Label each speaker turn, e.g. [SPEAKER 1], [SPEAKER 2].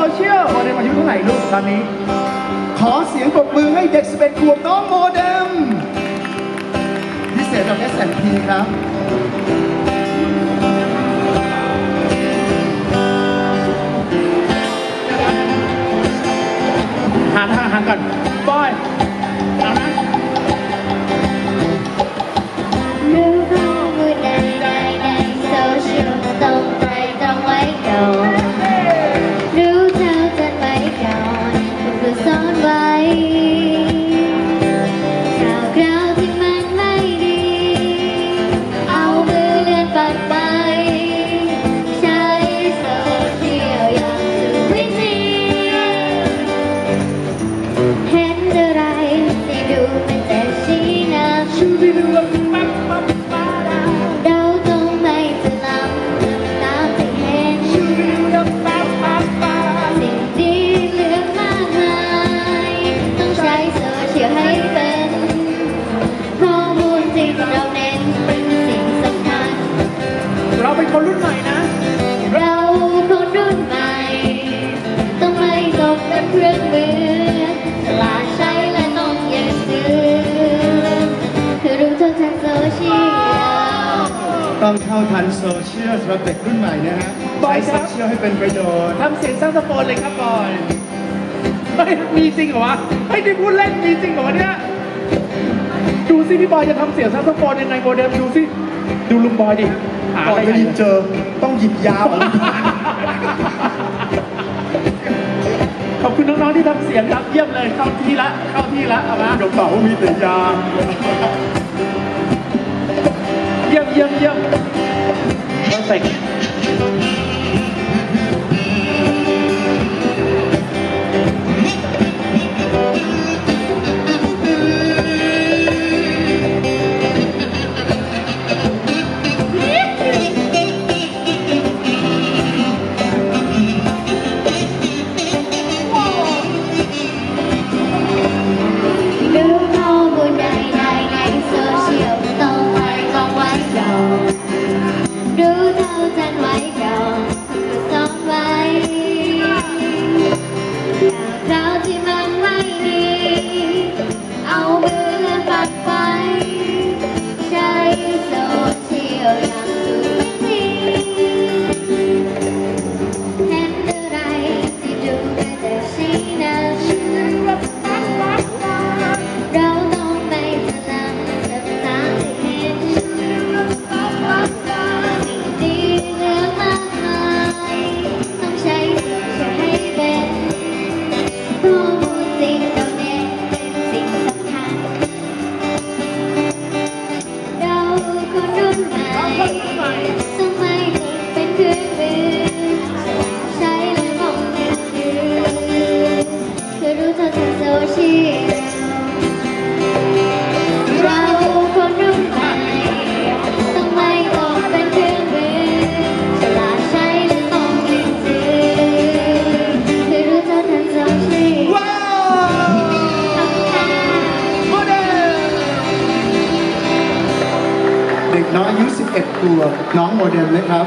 [SPEAKER 1] โซเชียลโมเดมอายุเท่าไหร่ลูกตอนนี้
[SPEAKER 2] ขอเสียงปรบมือให้เด็ก 11 ขวบน้องโมเดมพิเศษกับ S&P ครับ
[SPEAKER 1] เรา
[SPEAKER 3] เป็นค
[SPEAKER 1] นรุ่นใหม่นะ
[SPEAKER 3] เราคนรุ่นใหม่ต้องไม่ตกเป็นเครื่องมือฉลาดใช้และต้องอย่าซื้อคือรู้เท่าทันโซเชียล
[SPEAKER 2] ต้องเข้าทันโซเชียลสำหรับเด็กรุ่นใหม่นะฮะ
[SPEAKER 1] บอ
[SPEAKER 2] ใช้
[SPEAKER 1] ยครับ
[SPEAKER 2] โซเชียลให้เป็นประโยชน์
[SPEAKER 1] ทำเสียงแซกโซโฟนเลยครับบอยเฮ้ยมีจริงเหรอวะเฮ้ยนี่พูดเล่นมีจริงเหรอวะเนี่ย ดูสิพี่บอยจะทำเสียงแซกโซโฟนยังไงโมเดมดูสิดูลุงบ อยดิหา
[SPEAKER 2] ก่อ
[SPEAKER 1] อะ
[SPEAKER 2] น
[SPEAKER 1] ไร
[SPEAKER 2] จะหยิบเจอต้องหยิบยาออกมา
[SPEAKER 1] ขอบคุณน้องๆที่ทำเสียงครับเยี่ยมเลยเข้าที่ละเข้าที่ละเอามา
[SPEAKER 2] กระเป๋ามีแต่ยา
[SPEAKER 1] เยี่ยมเยี่ยมเยี่ยมเพอร์เฟก
[SPEAKER 3] 11ครัว
[SPEAKER 2] น้องโมเดลนะครับ